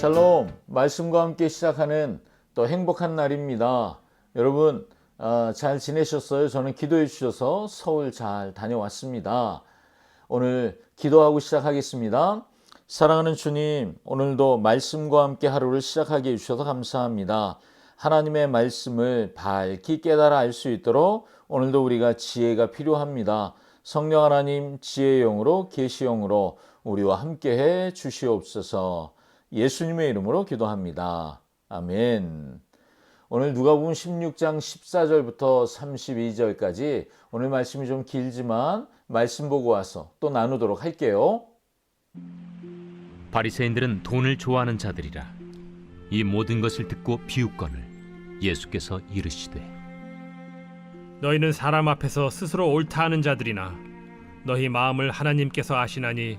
샬롬 말씀과 함께 시작하는 또 행복한 날입니다. 여러분 아, 잘 지내셨어요? 저는 기도해 주셔서 서울 잘 다녀왔습니다. 오늘 기도하고 시작하겠습니다. 사랑하는 주님, 오늘도 말씀과 함께 하루를 시작하게 해주셔서 감사합니다. 하나님의 말씀을 밝히 깨달아 알 수 있도록 오늘도 우리가 지혜가 필요합니다. 성령 하나님 지혜의 영으로 계시영으로 우리와 함께 해 주시옵소서. 예수님의 이름으로 기도합니다. 아멘. 오늘 누가복음 16장 14절부터 32절까지 오늘 말씀이 좀 길지만 말씀 보고 와서 또 나누도록 할게요. 바리새인들은 돈을 좋아하는 자들이라 이 모든 것을 듣고 비웃거늘 예수께서 이르시되 너희는 사람 앞에서 스스로 옳다 하는 자들이나 너희 마음을 하나님께서 아시나니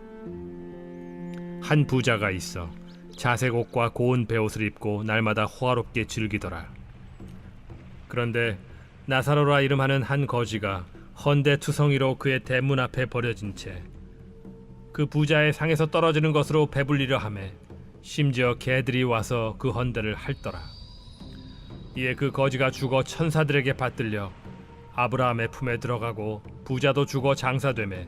한 부자가 있어 자색 옷과 고운 베옷을 입고 날마다 호화롭게 즐기더라. 그런데 나사로라 이름하는 한 거지가 헌데 투성이로 그의 대문 앞에 버려진 채 그 부자의 상에서 떨어지는 것으로 배불리려 하매 심지어 개들이 와서 그 헌데를 핥더라. 이에 그 거지가 죽어 천사들에게 받들려 아브라함의 품에 들어가고 부자도 죽어 장사되매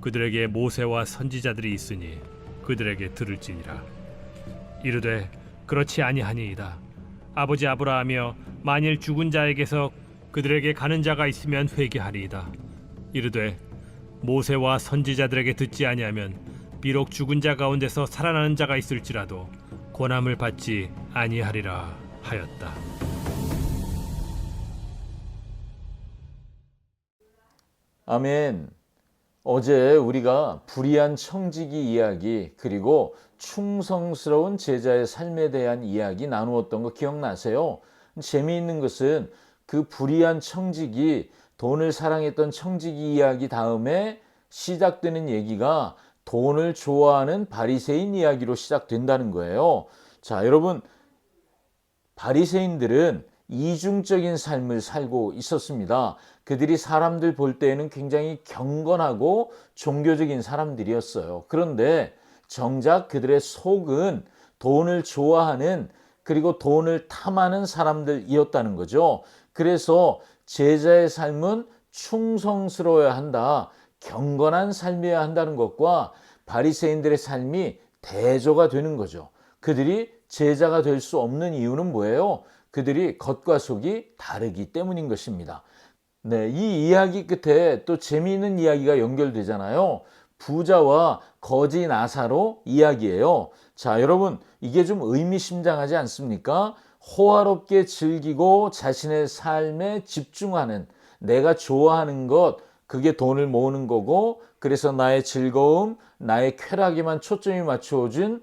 그들에게 모세와 선지자들이 있으니 그들에게 들을지니라. 이르되 그렇지 아니하니이다. 아버지 아브라함이여 만일 죽은 자에게서 그들에게 가는 자가 있으면 회개하리이다. 이르되 모세와 선지자들에게 듣지 아니하면 비록 죽은 자 가운데서 살아나는 자가 있을지라도 고난을 받지 아니하리라 하였다. 아멘. 어제 우리가 불의한 청지기 이야기 그리고 충성스러운 제자의 삶에 대한 이야기 나누었던 거 기억나세요? 재미있는 것은 그 불의한 청지기 돈을 사랑했던 청지기 이야기 다음에 시작되는 얘기가 돈을 좋아하는 바리새인 이야기로 시작된다는 거예요. 자, 여러분 바리새인들은 이중적인 삶을 살고 있었습니다. 그들이 사람들 볼 때에는 굉장히 경건하고 종교적인 사람들이었어요. 그런데 정작 그들의 속은 돈을 좋아하는 그리고 돈을 탐하는 사람들이었다는 거죠. 그래서 제자의 삶은 충성스러워야 한다. 경건한 삶이어야 한다는 것과 바리새인들의 삶이 대조가 되는 거죠. 그들이 제자가 될 수 없는 이유는 뭐예요? 그들이 겉과 속이 다르기 때문인 것입니다. 네, 이 이야기 끝에 또 재미있는 이야기가 연결되잖아요. 부자와 거지 나사로 이야기예요. 자, 여러분, 이게 좀 의미심장하지 않습니까? 호화롭게 즐기고 자신의 삶에 집중하는 내가 좋아하는 것, 그게 돈을 모으는 거고, 그래서 나의 즐거움, 나의 쾌락에만 초점이 맞춰진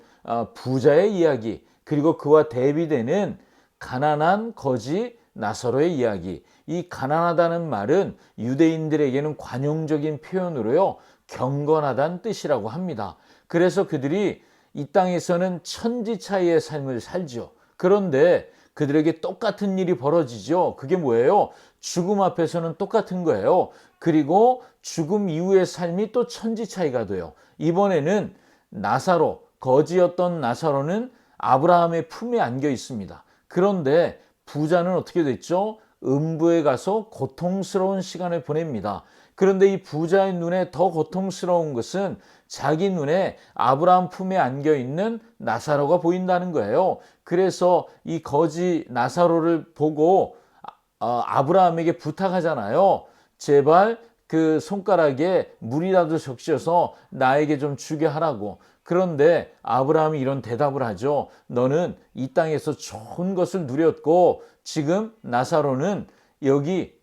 부자의 이야기, 그리고 그와 대비되는 가난한 거지 나사로의 이야기. 이 가난하다는 말은 유대인들에게는 관용적인 표현으로요, 경건하다는 뜻이라고 합니다. 그래서 그들이 이 땅에서는 천지 차이의 삶을 살죠. 그런데 그들에게 똑같은 일이 벌어지죠. 그게 뭐예요? 죽음 앞에서는 똑같은 거예요. 그리고 죽음 이후의 삶이 또 천지 차이가 돼요. 이번에는 나사로, 거지였던 나사로는 아브라함의 품에 안겨 있습니다. 그런데 부자는 어떻게 됐죠? 음부에 가서 고통스러운 시간을 보냅니다. 그런데 이 부자의 눈에 더 고통스러운 것은 자기 눈에 아브라함 품에 안겨 있는 나사로가 보인다는 거예요. 그래서 이 거지 나사로를 보고 아, 아브라함에게 부탁하잖아요. 제발 그 손가락에 물이라도 적셔서 나에게 좀 주게 하라고. 그런데 아브라함이 이런 대답을 하죠. 너는 이 땅에서 좋은 것을 누렸고 지금 나사로는 여기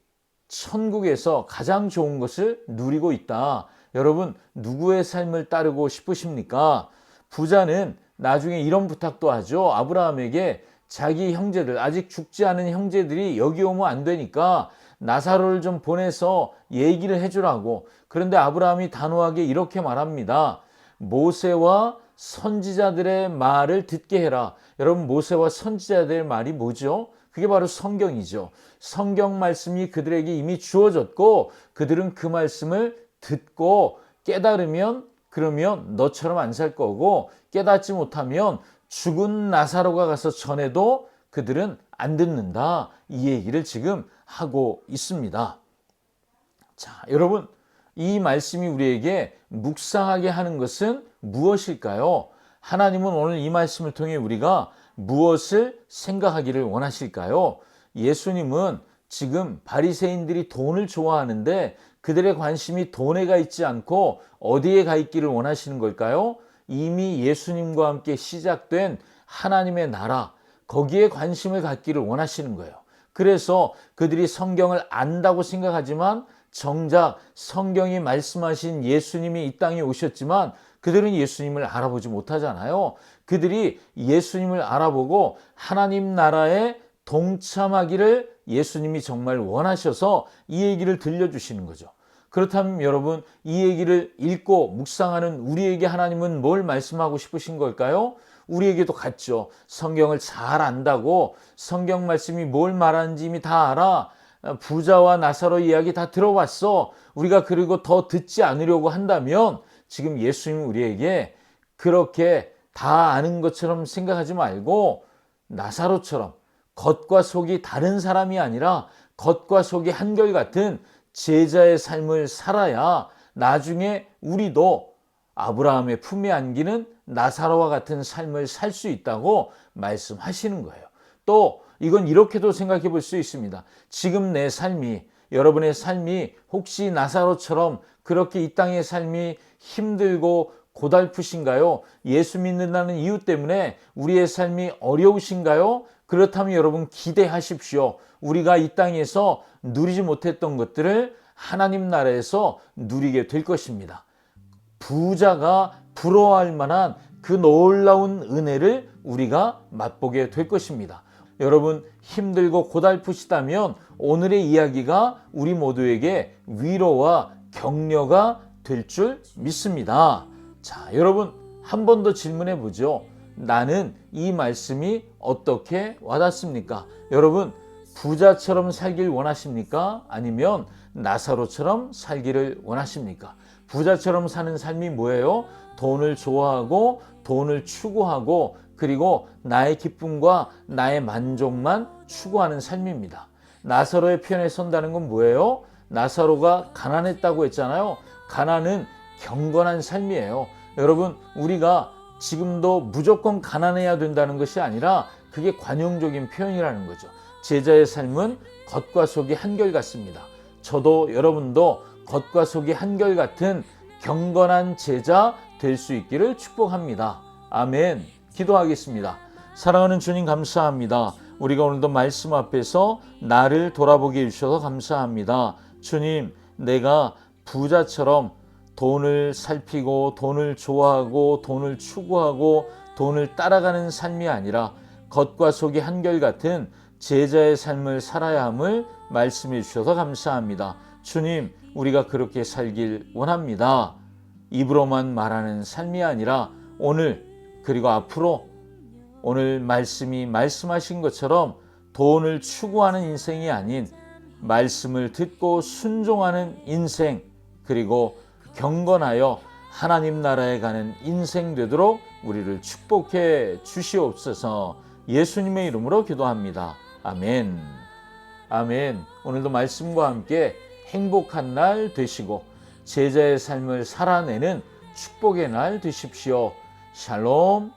천국에서 가장 좋은 것을 누리고 있다. 여러분, 누구의 삶을 따르고 싶으십니까? 부자는 나중에 이런 부탁도 하죠. 아브라함에게 자기 형제들, 아직 죽지 않은 형제들이 여기 오면 안 되니까 나사로를 좀 보내서 얘기를 해주라고. 그런데 아브라함이 단호하게 이렇게 말합니다. 모세와 선지자들의 말을 듣게 해라. 여러분, 모세와 선지자들의 말이 뭐죠? 그게 바로 성경이죠. 성경 말씀이 그들에게 이미 주어졌고 그들은 그 말씀을 듣고 깨달으면 그러면 너처럼 안 살 거고 깨닫지 못하면 죽은 나사로가 가서 전해도 그들은 안 듣는다. 이 얘기를 지금 하고 있습니다. 자, 여러분, 이 말씀이 우리에게 묵상하게 하는 것은 무엇일까요? 하나님은 오늘 이 말씀을 통해 우리가 무엇을 생각하기를 원하실까요? 예수님은 지금 바리새인들이 돈을 좋아하는데 그들의 관심이 돈에 가 있지 않고 어디에 가 있기를 원하시는 걸까요? 이미 예수님과 함께 시작된 하나님의 나라 거기에 관심을 갖기를 원하시는 거예요. 그래서 그들이 성경을 안다고 생각하지만 정작 성경이 말씀하신 예수님이 이 땅에 오셨지만 그들은 예수님을 알아보지 못하잖아요. 그들이 예수님을 알아보고 하나님 나라에 동참하기를 예수님이 정말 원하셔서 이 얘기를 들려주시는 거죠. 그렇다면 여러분, 이 얘기를 읽고 묵상하는 우리에게 하나님은 뭘 말씀하고 싶으신 걸까요? 우리에게도 같죠. 성경을 잘 안다고 성경 말씀이 뭘 말하는지 이미 다 알아. 부자와 나사로 이야기 다 들어봤어. 우리가 그리고 더 듣지 않으려고 한다면 지금 예수님은 우리에게 그렇게 다 아는 것처럼 생각하지 말고 나사로처럼 겉과 속이 다른 사람이 아니라 겉과 속이 한결같은 제자의 삶을 살아야 나중에 우리도 아브라함의 품에 안기는 나사로와 같은 삶을 살 수 있다고 말씀하시는 거예요. 또 이건 이렇게도 생각해 볼 수 있습니다. 지금 내 삶이 여러분의 삶이 혹시 나사로처럼 그렇게 이 땅의 삶이 힘들고 고달프신가요? 예수 믿는다는 이유 때문에 우리의 삶이 어려우신가요? 그렇다면 여러분 기대하십시오. 우리가 이 땅에서 누리지 못했던 것들을 하나님 나라에서 누리게 될 것입니다. 부자가 부러워할 만한 그 놀라운 은혜를 우리가 맛보게 될 것입니다. 여러분 힘들고 고달프시다면 오늘의 이야기가 우리 모두에게 위로와 격려가 될 줄 믿습니다. 자, 여러분 한 번 더 질문해 보죠. 나는 이 말씀이 어떻게 와닿습니까? 여러분 부자처럼 살길 원하십니까? 아니면 나사로처럼 살기를 원하십니까? 부자처럼 사는 삶이 뭐예요? 돈을 좋아하고 돈을 추구하고 그리고 나의 기쁨과 나의 만족만 추구하는 삶입니다. 나사로의 편에 선다는 건 뭐예요? 나사로가 가난했다고 했잖아요. 가난은 경건한 삶이에요. 여러분, 우리가 지금도 무조건 가난해야 된다는 것이 아니라 그게 관용적인 표현이라는 거죠. 제자의 삶은 겉과 속이 한결같습니다. 저도 여러분도 겉과 속이 한결같은 경건한 제자 될 수 있기를 축복합니다. 아멘. 기도하겠습니다. 사랑하는 주님 감사합니다. 우리가 오늘도 말씀 앞에서 나를 돌아보게 해주셔서 감사합니다. 주님, 내가 부자처럼 돈을 살피고 돈을 좋아하고 돈을 추구하고 돈을 따라가는 삶이 아니라 겉과 속이 한결같은 제자의 삶을 살아야 함을 말씀해 주셔서 감사합니다. 주님, 우리가 그렇게 살길 원합니다. 입으로만 말하는 삶이 아니라 오늘 그리고 앞으로 오늘 말씀이 말씀하신 것처럼 돈을 추구하는 인생이 아닌 말씀을 듣고 순종하는 인생 그리고 경건하여 하나님 나라에 가는 인생 되도록 우리를 축복해 주시옵소서 예수님의 이름으로 기도합니다. 아멘. 아멘. 오늘도 말씀과 함께 행복한 날 되시고 제자의 삶을 살아내는 축복의 날 되십시오. 샬롬.